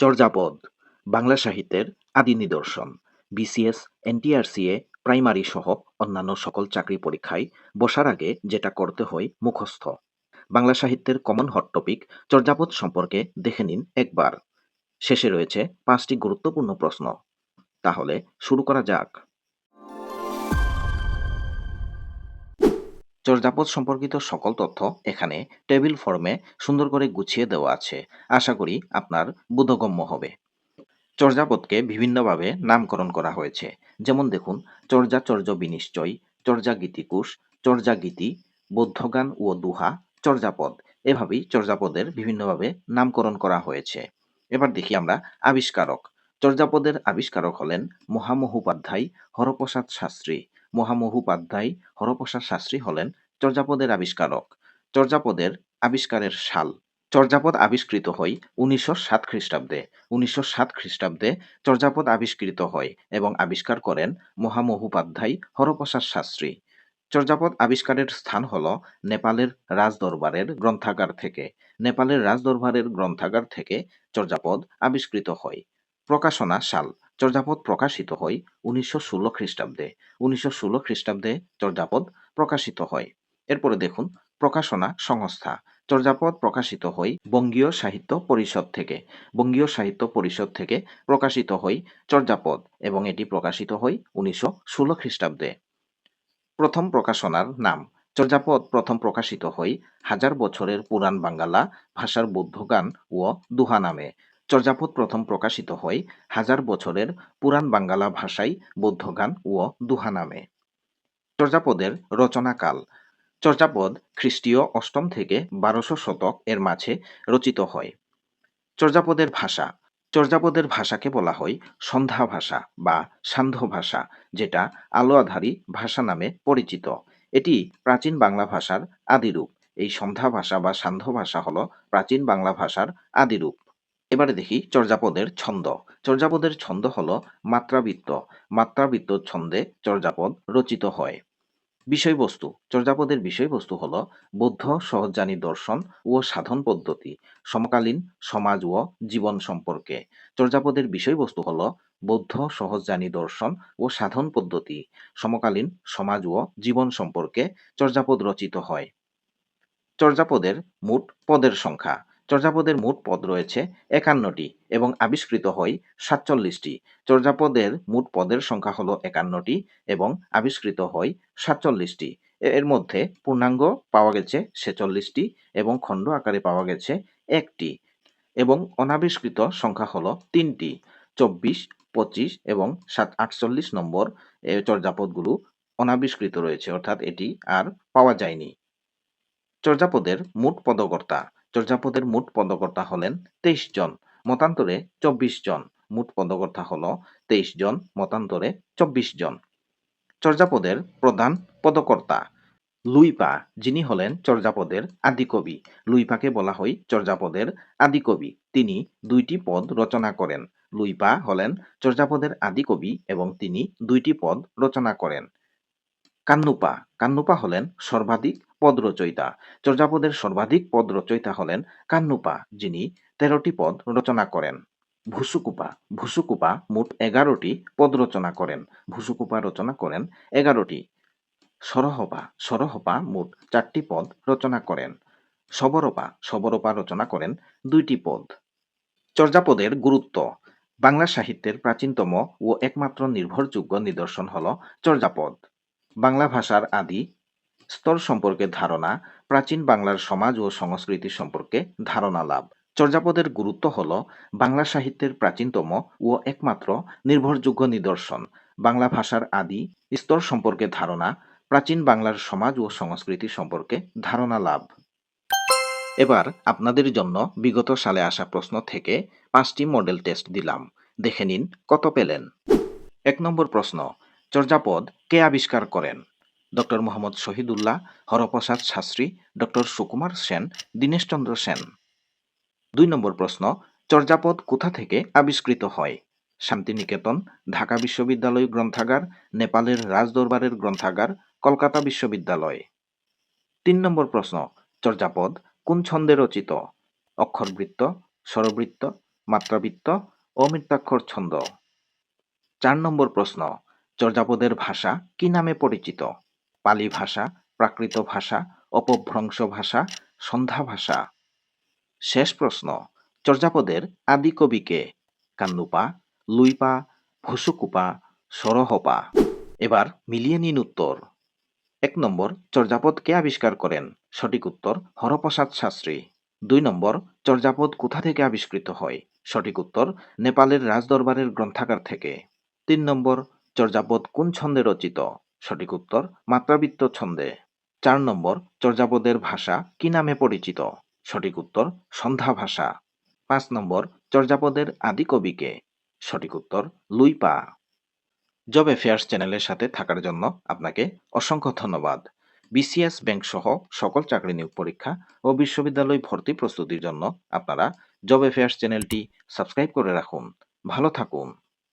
চর্যাপদ, বাংলা সাহিত্যের আদি নিদর্শন। বিসিএস এনটিআরসিএ প্রাইমারি সহ অন্যান্য সকল চাকরি পরীক্ষায় বসার আগে যেটা করতে হয় মুখস্থ। বাংলা সাহিত্যের কমন হট টপিক চর্যাপদ সম্পর্কে দেখে নিন একবার। শেষে রয়েছে পাঁচটি গুরুত্বপূর্ণ প্রশ্ন। তাহলে শুরু করা যাক। চর্যাপদ সম্পর্কিত সকল তথ্য এখানে টেবিল ফর্মে সুন্দর করে গুছিয়ে দেওয়া আছে। আশা করি আপনার বোধগম্য হবে। চর্যাপদকে বিভিন্নভাবে নামকরণ করা হয়েছে। যেমন দেখুন, চর্যাচর্য বিনিশ্চয় চর্যা গীতিকুশ চর্যা গীতি বৌদ্ধগান ও দুহা, চর্যাপদ। এভাবেই চর্যাপদের বিভিন্নভাবে নামকরণ করা হয়েছে। এবার দেখি আমরা আবিষ্কারক। চর্যাপদের আবিষ্কারক হলেন মহামহোপাধ্যায় হরপ্রসাদ শাস্ত্রী। মহামহোপাধ্যায় হরপ্রসাদ শাস্ত্রী হলেন চর্যাপদের আবিষ্কারক। চর্যাপদের আবিষ্কারের সাল। চর্যাপদ আবিষ্কৃত হয় উনিশশো সাত খ্রিস্টাব্দে। উনিশশো সাত খ্রিস্টাব্দে চর্যাপদ আবিষ্কৃত হয় এবং আবিষ্কার করেন মহামহোপাধ্যায় হরপ্রসাদ শাস্ত্রী। চর্যাপদ আবিষ্কারের স্থান হল নেপালের রাজদরবারের গ্রন্থাগার থেকে। নেপালের রাজদরবারের গ্রন্থাগার থেকে চর্যাপদ আবিষ্কৃত হয়। প্রকাশনা সাল। চর্যাপদ প্রকাশিত হয় উনিশশো ষোলো খ্রিস্টাব্দে। উনিশশো ষোলো খ্রিস্টাব্দে চর্যাপদ প্রকাশিত হয়। এরপরে দেখুন, প্রকাশনা সংস্থা। চর্যাপদ প্রকাশিত হয় বঙ্গীয় সাহিত্য পরিষদ থেকে। বঙ্গীয় সাহিত্য পরিষদ থেকে প্রকাশিত হয় চর্যাপদ এবং এটি প্রকাশিত হয় উনিশশো ষোলো খ্রিস্টাব্দে। প্রথম প্রকাশনার নাম। চর্যাপদ প্রথম প্রকাশিত হয় হাজার বছরের পুরাণ বাঙ্গালা ভাষার বৌদ্ধগান ও দুহা নামে। চর্যাপদ প্রথম প্রকাশিত হয় হাজার বছরের পুরাণ বাঙ্গালা ভাষায় বৌদ্ধগান ও দুহা নামে। চর্যাপদের রচনাকাল। চর্যাপদ খ্রিস্টীয় অষ্টম থেকে বারোশো শতক এর মাঝে রচিত হয়। চর্যাপদের ভাষা, চর্যাপদের ভাষাকে বলা হয় সন্ধ্যা ভাষা বা সান্ধ্য ভাষা, যেটা আলো আধারী ভাষা নামে পরিচিত। এটি প্রাচীন বাংলা ভাষার আদিরূপ। এই সন্ধ্যা ভাষা বা সান্ধ্য ভাষা হল প্রাচীন বাংলা ভাষার আদিরূপ। এবারে দেখি চর্যাপদের ছন্দ। চর্যাপদের ছন্দ হল মাত্রাবৃত্ত। মাত্রাবৃত্ত ছন্দে চর্যাপদ রচিত হয়। বিষয়বস্তু, চর্যাপদের বিষয়বস্তু হল বৌদ্ধ সহজানী দর্শন ও সাধন পদ্ধতি, সমকালীন সমাজ ও জীবন সম্পর্কে। চর্যাপদের বিষয়বস্তু হল বৌদ্ধ সহজানী দর্শন ও সাধন পদ্ধতি, সমকালীন সমাজ ও জীবন সম্পর্কে চর্যাপদ রচিত হয়। চর্যাপদের মোট পদের সংখ্যা চর্যাপদের মোট পদ রয়েছে একান্নটি এবং আবিষ্কৃত হয় সাতচল্লিশটি। চর্যাপদের মোট পদের সংখ্যা হলো একান্নটি এবং আবিষ্কৃত হয় সাতচল্লিশটি। এর মধ্যে পূর্ণাঙ্গ পাওয়া গেছে ছেচল্লিশটি এবং খণ্ড আকারে পাওয়া গেছে একটি এবং অনাবিষ্কৃত সংখ্যা হলো তিনটি। চব্বিশ, পঁচিশ এবং সাত আটচল্লিশ নম্বর চর্যাপদগুলো অনাবিষ্কৃত রয়েছে, অর্থাৎ এটি আর পাওয়া যায়নি। চর্যাপদের মোট পদকর্তা চর্যাপদের মোট পদকর্তা হলেন তেইশ জন, মতান্তরে চব্বিশ জন। মোট পদকর্তা হল তেইশ জন, মতান্তরে চব্বিশ জন। চর্যাপদের প্রধান পদকর্তা লুইপা, যিনি হলেন চর্যাপদের আদিকবি লুইপাকে বলা হয় চর্যাপদের আদিকবি তিনি দুইটি পদ রচনা করেন। লুইপা হলেন চর্যাপদের আদিকবি এবং তিনি দুইটি পদ রচনা করেন। কান্নুপা। কান্নুপা হলেন সর্বাধিক পদ রচয়িতা চর্যাপদের সর্বাধিক পদ রচয়িতা হলেন কান্নুপা, যিনি তেরোটি পদ রচনা করেন। ভুসুকুপা। ভুসুকুপা মোট এগারোটি পদ রচনা করেন। ভুসুকুপা রচনা করেন এগারোটি। সরহপা। সরহপা মোট চারটি পদ রচনা করেন। সবরপা। সবরপা রচনা করেন দুইটি পদ। চর্যাপদের গুরুত্ব। বাংলা সাহিত্যের প্রাচীনতম ও একমাত্র নির্ভরযোগ্য নিদর্শন হল চর্যাপদ। বাংলা ভাষার আদি স্তর সম্পর্কে ধারণা, প্রাচীন বাংলার সমাজ ও সংস্কৃতি সম্পর্কে ধারণা লাভ। চর্যাপদের গুরুত্ব হল বাংলা সাহিত্যের প্রাচীনতম ও একমাত্র নির্ভরযোগ্য নিদর্শন। বাংলা ভাষার আদি স্তর সম্পর্কে ধারণা, প্রাচীন বাংলার সমাজ ও সংস্কৃতি সম্পর্কে ধারণা লাভ। এবার আপনাদের জন্য বিগত সালে আসা প্রশ্ন থেকে পাঁচটি মডেল টেস্ট দিলাম। দেখে নিন কত পেলেন। এক নম্বর প্রশ্ন, চর্যাপদ কে আবিষ্কার করেন? Doctor Muhammad Shahidullah, Haraprasad Shastri, doctor Sukumar Sen Dineshchandra Sen. দুই নম্বর প্রশ্ন, চর্যাপদ কোথা থেকে আবিষ্কৃত হয়? শান্তিনিকেতন, ঢাকা বিশ্ববিদ্যালয় গ্রন্থাগার, নেপালের রাজদরবারের গ্রন্থাগার, কলকাতা বিশ্ববিদ্যালয়। তিন নম্বর প্রশ্ন, চর্যাপদ কোন ছন্দে রচিত? অক্ষরবৃত্ত, স্বরবৃত্ত, মাত্রাবৃত্ত অমৃতাক্ষর ছন্দ। চার নম্বর প্রশ্ন চর্যাপদের ভাষা কি নামে পরিচিত? পালি ভাষা, প্রাকৃত ভাষা, অপভ্রংশ ভাষা, সন্ধ্যা ভাষা? শেষ প্রশ্ন, চর্যাপদের আদি কবিকে কান্নুপা, লুইপা, ভুসুকুপা, সরহপা। এবার মিলিয়ে নিন উত্তর। এক নম্বর, চর্যাপদ কে আবিষ্কার করেন? সঠিক উত্তর, হরপ্রসাদ শাস্ত্রী। দুই নম্বর, চর্যাপদ কোথা থেকে আবিষ্কৃত হয়? সঠিক উত্তর, নেপালের রাজদরবারের গ্রন্থাগার থেকে। তিন নম্বর চর্যাপদ কোন ছন্দে রচিত? সঠিক উত্তর, মাত্রাবৃত্ত ছন্দে। চার নম্বর চর্যাপদের ভাষা কি নামে পরিচিত? সঠিক উত্তর, সন্ধ্যা ভাষা। পাঁচ নম্বর চর্যাপদের আদি কবিকে সঠিক উত্তর লুইপা জব অ্যাফেয়ার্স চ্যানেলের সাথে থাকার জন্য আপনাকে অসংখ্য ধন্যবাদ। বিসিএস ব্যাংক সহ সকল চাকরি নিয়োগ পরীক্ষা ও বিশ্ববিদ্যালয় ভর্তি প্রস্তুতির জন্য আপনারা জব অ্যাফেয়ার্স চ্যানেলটি সাবস্ক্রাইব করে রাখুন। ভালো থাকুন।